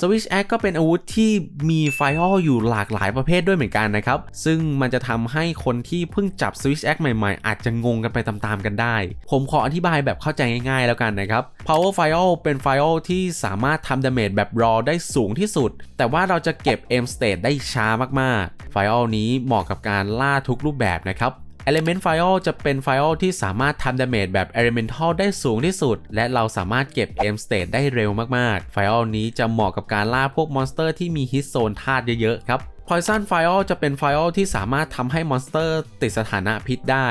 Switch Axe ก็เป็นอาวุธที่มีไฟอลอยู่หลากหลายประเภทด้วยเหมือนกันนะครับ ซึ่งมันจะทำให้คนที่เพิ่งจับ Switch Axe ใหม่ๆ อาจจะงงกันไปตามๆกันได้ ผมขออธิบายแบบเข้าใจง่ายๆแล้วกันนะครับ Power f i o เป็นไฟอลที่สามารถทำดาเมจแบบรอได้สูงที่สุด แต่ว่าเราจะเก็บ M state ได้ช้ามากๆ ไฟอลนี้เหมาะกับการล่าทุกรูปแบบนะครับ Element f i o จะเป็นไฟออลที่สามารถทำดาเมจแบบ Elemental ได้สูงที่สุด และเราสามารถเก็บ M state ได้เร็วมากๆ ไฟออลนี้จะเหมาะกับการล่าพวกมอนสเตอร์ที่มีฮิตโซนธาตุเยอะๆครับ Poison f i o จะเป็นไฟออลที่สามารถทำให้มอนสเตอร์ติดสถานะพิษได้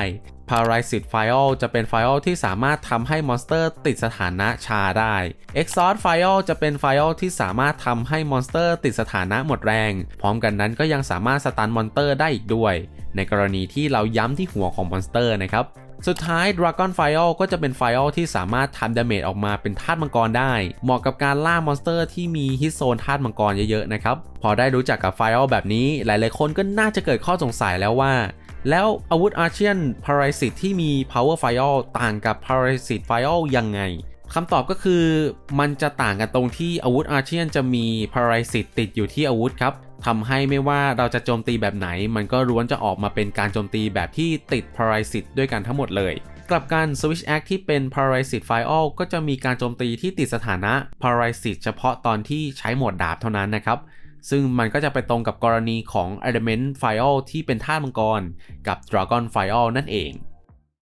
Parasite f i o จะเป็นไฟออลที่สามารถทำให้มอนสเตอร์ติดสถานะชาได้ Exhaust f i o จะเป็นไฟออลที่สามารถทำให้มอนสเตอร์ติดสถานะหมดแรง พร้อมกันนั้นก็ยังสามารถสตันมอนสเตอร์ได้อีกด้วย ในกรณีที่เราย้ำที่หัวของมอนสเตอร์นะครับสุดท้าย Dragon f i o ก็จะเป็นไฟออลที่สามารถทำดาเมจออกมาเป็นธาตุมังกรได้ เหมาะกับการล่ามอนสเตอร์ที่มีฮิตโซนธาตุมังกรเยอะๆนะครับ พอได้รู้จักกับไฟออลแบบนี้ หลายๆคนก็น่าจะเกิดข้อสงสัยแล้วว่า แล้วอาวุธอาเชียนพาราสิตที่มี Power f i o ต่างกับ Parasite f i o ยังไงคำตอบก็คือมันจะต่างกันตรงที่อาวุธอาเชียนจะมี Parasite ติดอยู่ที่อาวุธครับทำให้ไม่ว่าเราจะโจมตีแบบไหน มันก็ล้วนจะออกมาเป็นการโจมตีแบบที่ติด Parasite ด้วยกันทั้งหมดเลย กลับกัน Switch Axe ที่เป็น Parasite f i o ก็จะมีการโจมตีที่ติดสถานะ Parasite เฉพาะตอนที่ใช้หมวดดาบเท่านั้นนะครับ ซึ่งมันก็จะไปตรงกับกรณีของ Element f i o ที่เป็นธาตุมังกร กับ Dragon f i o นั่นเอง